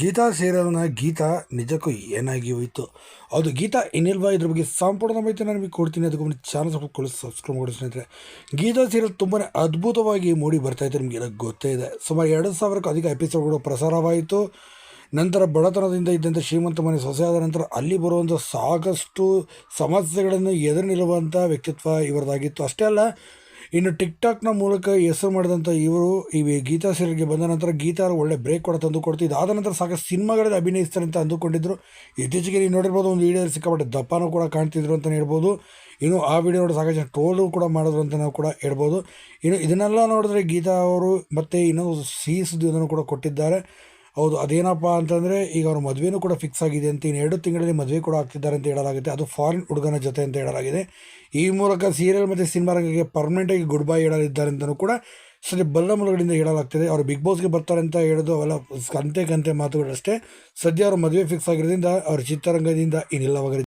ಗೀತಾ ಸೀರಿಯಲ್ನ ಗೀತಾ ನಿಜಕ್ಕೂ ಏನಾಗಿ ಹೋಯಿತು? ಅದು ಗೀತಾ ಏನಿಲ್ವಾ ಇದ್ರ ಬಗ್ಗೆ ಸಂಪೂರ್ಣ ಮಾಹಿತಿ ನಾನು ನಿಮಗೆ ಕೊಡ್ತೀನಿ. ಅದಕ್ಕೆ ಮುಂಚೆ ಚಾನಲ್ ಸಬ್ಸ್ಕ್ರೈಬ್ ಸಬ್ಸ್ಕ್ರೈಬ್ ಮಾಡಿ ಸ್ನೇಹಿತರೆ. ಗೀತಾ ಸೀರಿಯಲ್ ತುಂಬಾ ಅದ್ಭುತವಾಗಿ ಮೂಡಿ ಬರ್ತಾ ಇತ್ತು ನಿಮಗೆಲ್ಲ ಗೊತ್ತೇ ಇದೆ. ಸುಮಾರು ಎರಡು ಸಾವಿರಕ್ಕೂ ಅಧಿಕ ಎಪಿಸೋಡ್ಗಳು ಪ್ರಸಾರವಾಯಿತು. ನಂತರ ಬಡತನದಿಂದ ಇದ್ದಂಥ ಶ್ರೀಮಂತ ಮನೆ ಸೊಸೆಯಾದ ನಂತರ ಅಲ್ಲಿ ಬರುವಂಥ ಸಾಕಷ್ಟು ಸಮಸ್ಯೆಗಳನ್ನು ಎದುರು ನಿಲ್ಲುವಂಥ ವ್ಯಕ್ತಿತ್ವ ಇವರದಾಗಿತ್ತು. ಅಷ್ಟೇ ಅಲ್ಲ ಇನ್ನು ಟಿಕ್ ಟಾಕ್ನ ಮೂಲಕ ಹೆಸರು ಮಾಡಿದಂಥ ಇವರು ಈ ಗೀತಾ ಸೀರಿಯಲ್ಗೆ ಬಂದ ನಂತರ ಗೀತಾ ಒಳ್ಳೆ ಬ್ರೇಕ್ ಕೂಡ ತಂದು ಕೊಡ್ತಿದ್ದು ಆದ ನಂತರ ಸಾಕಷ್ಟು ಸಿನಿಮಾಗಳಲ್ಲಿ ಅಭಿನಯಿಸ್ತಾರೆ ಅಂತ ಅಂದುಕೊಂಡಿದ್ರು. ಇತ್ತೀಚೆಗೆ ನೀವು ನೋಡಿರ್ಬೋದು, ಒಂದು ವೀಡಿಯೋ ಸಿಕ್ಕಾಪಟ್ಟೆ ದಪ್ಪನೂ ಕೂಡ ಕಾಣ್ತಿದ್ರು ಅಂತಲೇ ಹೇಳ್ಬೋದು. ಇನ್ನು ಆ ವಿಡಿಯೋ ನೋಡಿ ಸಾಕಷ್ಟು ಟ್ರೋಲು ಕೂಡ ಮಾಡಿದ್ರು ಅಂತ ನಾವು ಕೂಡ ಹೇಳ್ಬೋದು. ಇನ್ನು ಇದನ್ನೆಲ್ಲ ನೋಡಿದ್ರೆ ಗೀತಾ ಅವರು ಮತ್ತು ಇನ್ನೊಂದು ಸಿಹಿ ಸುದ್ದಿಯನ್ನು ಕೂಡ ಕೊಟ್ಟಿದ್ದಾರೆ. ಹೌದು, ಅದೇನಪ್ಪ ಅಂತಂದರೆ ಈಗ ಅವ್ರ ಮದುವೆನೂ ಕೂಡ ಫಿಕ್ಸ್ ಆಗಿದೆ ಅಂತ ಇನ್ನು ಎರಡು ತಿಂಗಳಲ್ಲಿ ಮದುವೆ ಕೂಡ ಆಗ್ತಿದ್ದಾರೆ ಅಂತ ಹೇಳಲಾಗುತ್ತೆ. ಅದು ಫಾರಿನ್ ಹುಡುಗನ ಜೊತೆ ಅಂತ ಹೇಳಲಾಗಿದೆ. ಈ ಮೂಲಕ ಸೀರಿಯಲ್ ಮತ್ತು ಸಿನಿಮಾ ಪರ್ಮನೆಂಟಾಗಿ ಗುಡ್ ಬೈ ಹೇಳಲಿದ್ದಾರೆ ಅಂತಲೂ ಕೂಡ ಸದ್ಯ ಬಲ್ಲ ಮೂಲಗಳಿಂದ ಹೇಳಲಾಗ್ತಿದೆ. ಅವರು ಬಿಗ್ ಬಾಸ್ಗೆ ಬರ್ತಾರೆ ಅಂತ ಹೇಳೋದು ಅವೆಲ್ಲ ಕಂತೆ ಕಂತೆ ಮಾತುಗಳಷ್ಟೇ. ಸದ್ಯ ಅವ್ರ ಮದುವೆ ಫಿಕ್ಸ್ ಆಗಿರೋದ್ರಿಂದ ಅವ್ರ ಚಿತ್ರರಂಗದಿಂದ ಇನ್ನಿಲ್ಲವಾಗಲಿ